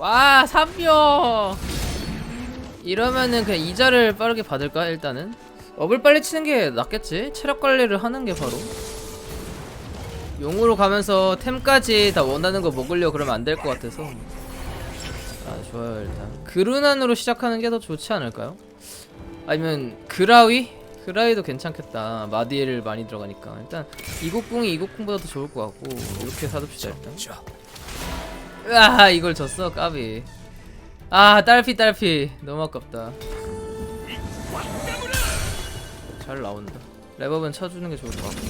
와 3명 이러면은 그냥 이자를 빠르게 받을까 일단은? 업을 빨리 치는 게 낫겠지? 체력 관리를 하는 게 바로. 용으로 가면서 템까지 다 원하는 거 먹으려 그러면 안 될 것 같아서. 아 좋아요 일단. 그루난으로 시작하는 게 더 좋지 않을까요? 아니면 그라위? 그라위도 괜찮겠다. 마디를 많이 들어가니까. 일단 이국궁이 이국궁보다 더 좋을 것 같고 이렇게 사둡시다 일단. 자, 으아 이걸 졌어 까비. 아 딸피 딸피. 너무 아깝다. 잘 나온다. 랩업은 쳐주는 게 좋을 것 같고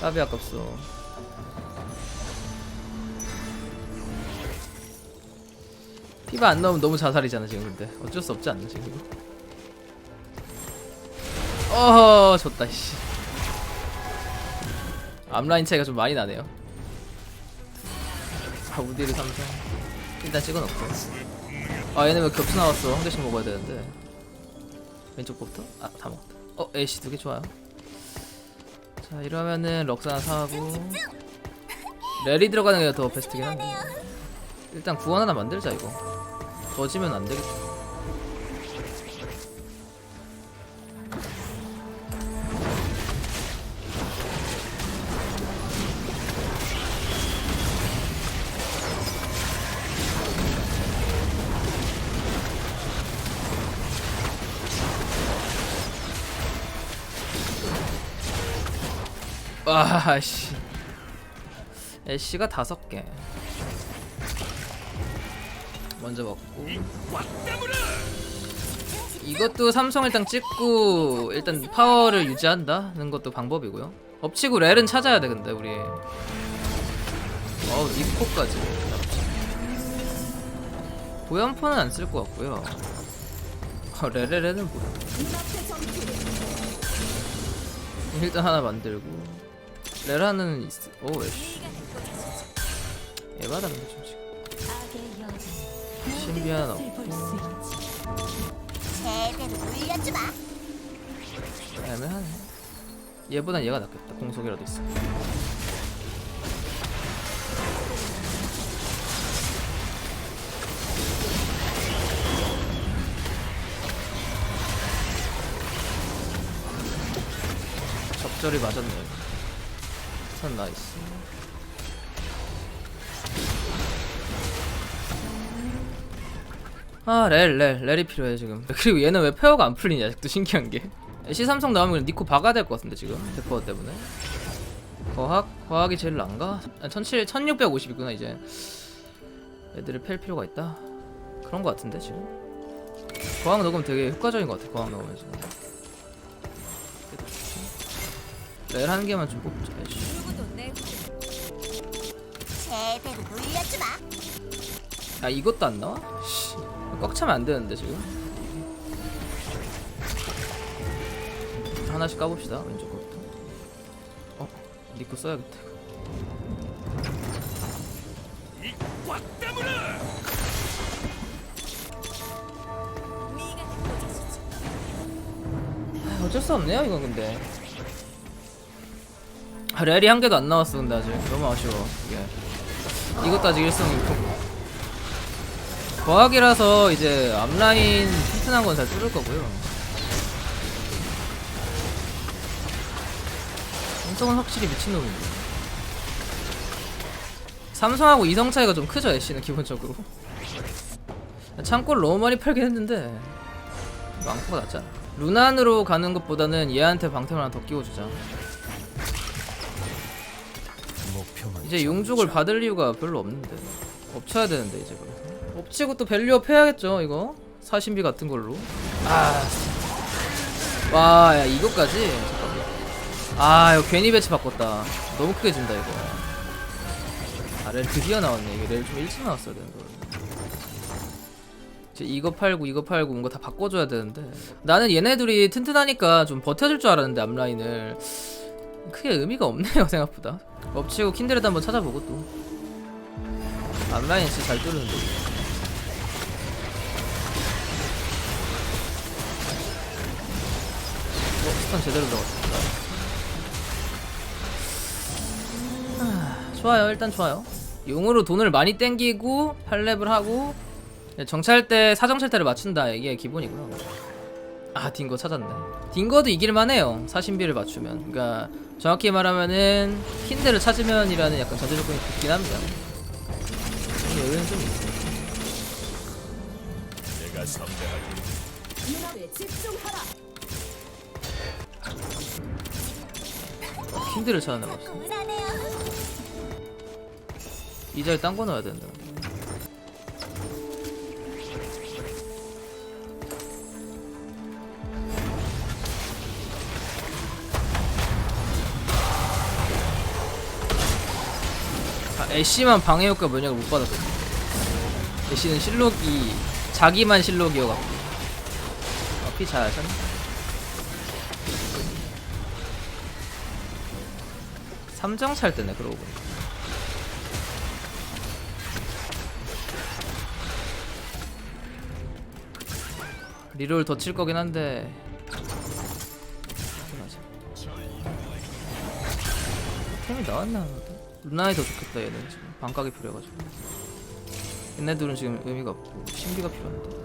까비 아깝소. 피가 안 나오면 너무 자살이잖아 지금 근데. 어쩔 수 없지 않나 지금. 어허 졌다 씨. 앞라인 차이가 좀 많이 나네요 아 우디르 삼성. 일단 찍어놓고. 아 얘네 왜 겹쳐 나왔어? 한 개씩 먹어야 되는데. 왼쪽 거부터? 아다 먹었다. 어 에이씨 두 개? 좋아요. 자 이러면은 럭스 하나 사고. 랠리 들어가는 게 더 베스트긴 한데. 일단 구원 하나 만들자 이거. 져지면 안 되겠다 와씨. 애쉬가 다섯 개. 먼저 먹고. 이것도 삼성 일단 찍고 일단 파워를 유지한다는 것도 방법이고요. 엎치고 렐은 찾아야 돼 근데 우리. 어우 니코까지. 보연포는 안 쓸 것 같고요. 어, 레레레는 뭐야? 일단 하나 만들고 레라는 있... 오 애쉬 에바다 근데 좀 지금 신비 하나 넣고 제대로 물려주마. 애매하네. 얘보단 얘가 낫겠다. 공속이라도 있어. 적절히 맞았네요 선 나이스 아, 렐, 렐, 렐이 필요해, 지금. 그리고 얘는 왜 페어가 안 풀리냐, 아직도 신기한 게. C3성 나오면 니코 박아야 될 것 같은데, 지금. 대퍼 때문에. 과학? 과학이 제일 난가? 아, 17, 1650이구나, 이제. 애들을 팰 필요가 있다. 그런 것 같은데, 지금. 과학 녹음 되게 효과적인 것 같아, 과학 녹음은 지금. 렐한 개만 좀 뽑자, 씨. 제대로 물려주마. 아, 이것도 안 나와? 씨. 꽉 차면 안 되는데, 지금. 하나씩 까봅시다, 왼쪽 거부터. 어, 니코 써야겠다. 이거. 아, 어쩔 수 없네요 이건 근데 아, 렐이 한 개도 안 나왔어 근데 아직. 너무 아쉬워 이게. 이것도 아직 1성이고 과학이라서 이제 앞라인 튼튼한 건 잘 뚫을 거고요. 삼성은 확실히 미친놈인데 삼성하고 이성 차이가 좀 크죠 애쉬는 기본적으로. 창고를 너무 많이 팔긴 했는데 많고가 낫잖아. 루난으로 가는 것보다는 얘한테 방템을 하나 더 끼워주자 이제 용족을 받을 이유가 별로 없는데. 엎쳐야 되는데 이제 그래서 엎치고 또 밸류업 해야겠죠 이거? 사신비 같은 걸로. 아와야 이거까지? 잠깐만. 아 이거 괜히 배치 바꿨다. 너무 크게 진다 이거. 아렐 드디어 나왔네. 이게 렐 좀 일찍 나왔어야 되는데. 이제 이거 팔고 이거 팔고 뭔가 다 바꿔줘야 되는데. 나는 얘네들이 튼튼하니까 좀 버텨줄 줄 알았는데 앞라인을 크게 의미가 없네요 생각보다. 엎치고 킨드레드 한번 찾아보고 또. 앞라인 진짜 잘 뚫는데. 어 스턴 제대로 들어갔습니다. 아, 좋아요 일단 좋아요. 용으로 돈을 많이 땡기고 8렙을 하고 정찰 때 사정찰 때를 맞춘다 이게 기본이고요. 아 딩거 찾았네. 딩거도 이길만해요 사신비를 맞추면. 그러니까 정확히 말하면은 킨드를 찾으면이라는 약간 전제 조건이 붙긴 합니다. 이 여유는 좀 있어요. 내가 선택하기. 킨드를 찾아내 봤어. 고사네요. 이 자리에 딴 거 넣어야 된다 애쉬만 방해 효과 면역을 못 받았거든. 애쉬는 실록이 자기만 실록이어갖고. 아, 피잘 하셨네. 삼정 찰 때네 그러고 보니. 리롤 더 칠 거긴 한데. 템이 나왔나 보다. 루나이 더 좋겠다 얘는 지금 반각이 필요해가지고. 얘네들은 지금 의미가 없고 신비가 필요한데.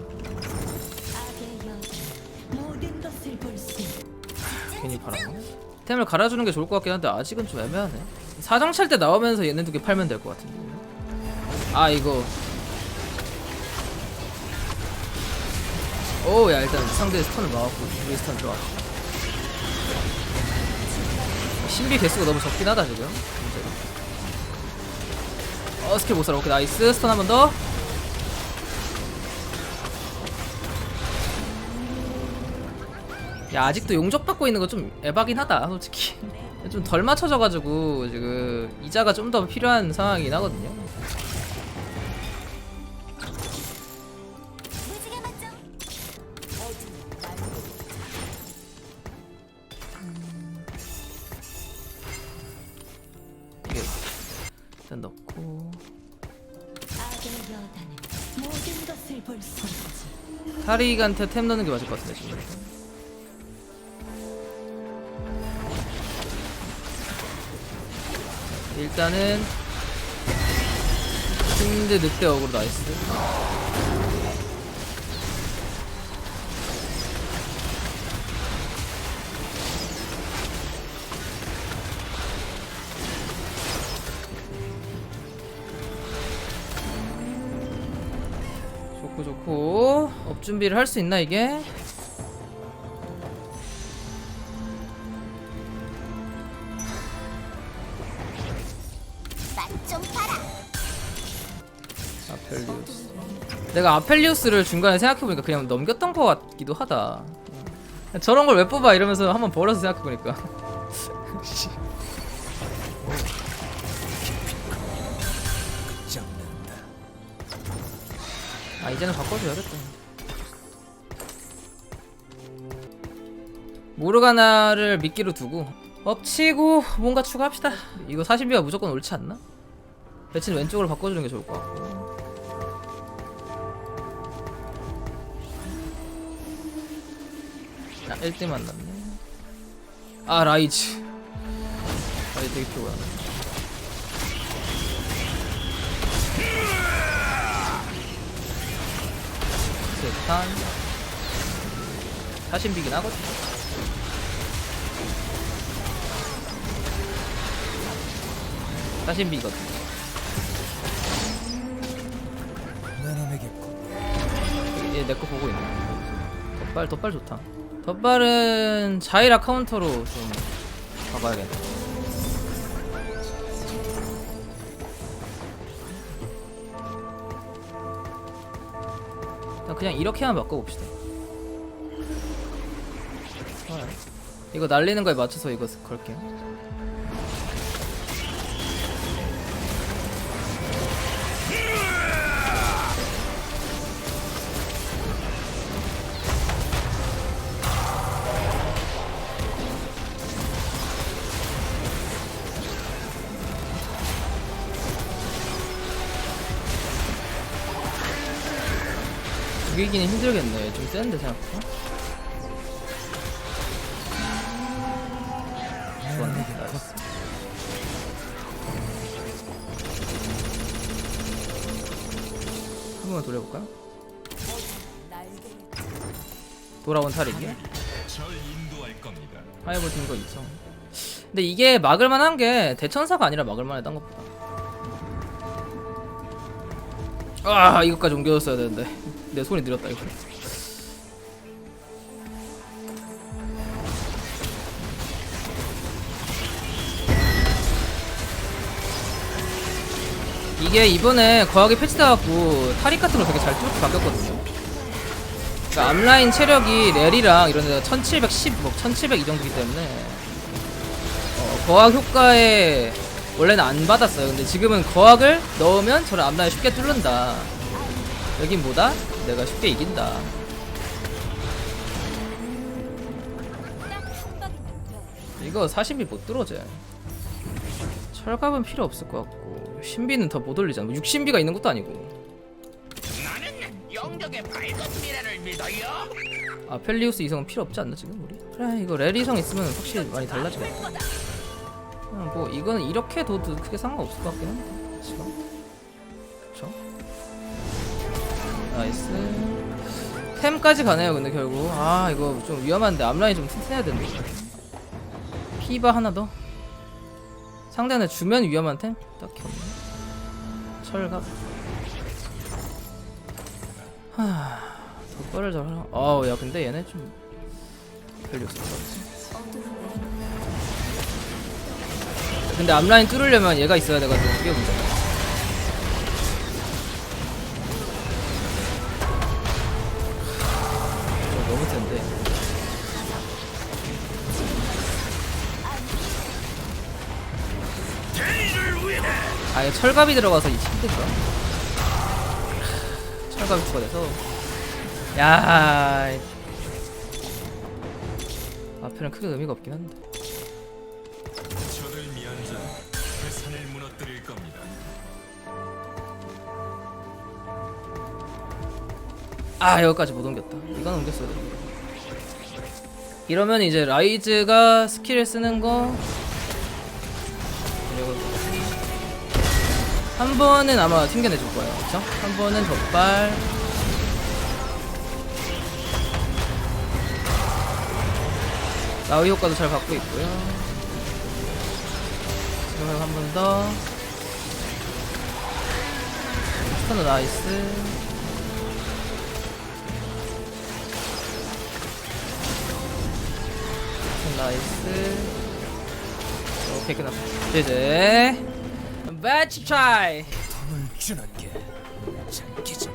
괜히 바라고. 템을 갈아주는 게 좋을 것 같긴 한데 아직은 좀 애매하네. 사정 찰 때 나오면서 얘네 두 개 팔면 될 것 같은데. 아 이거. 오, 야 일단 상대 스턴을 막았고 우리 스턴 들어왔고. 신비 개수가 너무 적긴 하다 지금. 문제가. 어 스킬 못 살아. 오케이 나이스 스턴 한 번 더. 야 아직도 용접 받고 있는 거 좀 에바긴 하다 솔직히 좀 덜 맞춰져가지고 지금 이자가 좀 더 필요한 상황이긴 하거든요 타릭한테 템 넣는 게 맞을 것 같은데 지금. 일단은 힌드 늑대 어그로 나이스 준비를 할 수 있나 이게? 아펠리우스. 내가 아펠리우스를 중간에 생각해보니까 그냥 넘겼던 것 같기도 하다. 저런 걸 왜 뽑아? 이러면서 한번 버려서 생각해보니까. 아 이제는 바꿔줘야겠다 모르가나를 미끼로 두고 엎치고 뭔가 추가합시다. 이거 사신비가 무조건 옳지 않나? 배치는 왼쪽으로 바꿔주는 게 좋을 것 같고. 아 1대 만났네. 아 라이즈. 라이즈 되게 좋아 세탄 사신비긴 하거든 사신비거든. 내놈에겠군 얘내 거 보고 있네. 덧발 덧발 좋다. 덧발은 자이라 카운터로 좀 가봐야겠네 일단 그냥 이렇게만 바꿔봅시다. 이거 날리는 거에 맞춰서 이거 걸게요 죽이기는 힘들겠네. 좀 센데 생각보다. 한번 돌려볼까요? 돌아온 탈이기 절 인도할 겁니다. 하이볼 거 있어 근데 이게 막을만한 게 대천사가 아니라 막을만해 딴 것보다 아 이것까지 옮겨줬어야 되는데 내 손이 느렸다 이거 이게 이번에 거하게 패치돼갖고 타릭 같은 거 되게 잘 뚫고 바뀌었거든요 그러니까 앞라인 체력이 렐이랑 이런 데가 1710, 뭐 1700 이 정도기 때문에 어, 거학 효과에 원래는 안 받았어요. 근데 지금은 거학을 넣으면 저를 앞라인 쉽게 뚫는다. 여긴 뭐다? 내가 쉽게 이긴다. 이거 사신비 못 뚫어져. 철갑은 필요 없을 것 같고 신비는 더 못 올리잖아. 뭐 육신비가 있는 것도 아니고. 아 펠리우스 이성은 필요 없지 않나 지금 우리? 그래 이거 레리 성 있으면 확실히 많이 달라지겠다 뭐 이거는 이렇게 둬도 크게 상관없을 것 같긴 한데 지금 그쵸? 나이스. 템까지 가네요 근데 결국. 아 이거 좀 위험한데. 앞라인 좀 튼튼해야 되는데. 피바 하나 더? 상대는 주면 위험한 템? 딱히 없네. 철갑. 하... 덕발을 잘 하나? 아우 야 근데 얘네 좀 별로 없을 것 같아. 근데 앞라인 뚫으려면 얘가 있어야 돼가지고 그게 문제야 철갑이 들어가서 이 힘든가? 철갑이 추가돼서. 야 앞에는 크게 의미가 없긴 한데. 저를 미안자 그 산을 무너뜨릴 겁니다. 아 여기까지 못 옮겼다. 이건 옮겼어야 돼. 이러면 이제 라이즈가 스킬을 쓰는 거. 이거 한 번은 아마 튕겨내줄 거예요. 그쵸? 한 번은 덧발. 나우 효과도 잘 받고 있고요. 지금 한 번 더. 스턴도 나이스. 나이스. 오케이 끝났어 이제 배치 트라이 주는 게 장기지.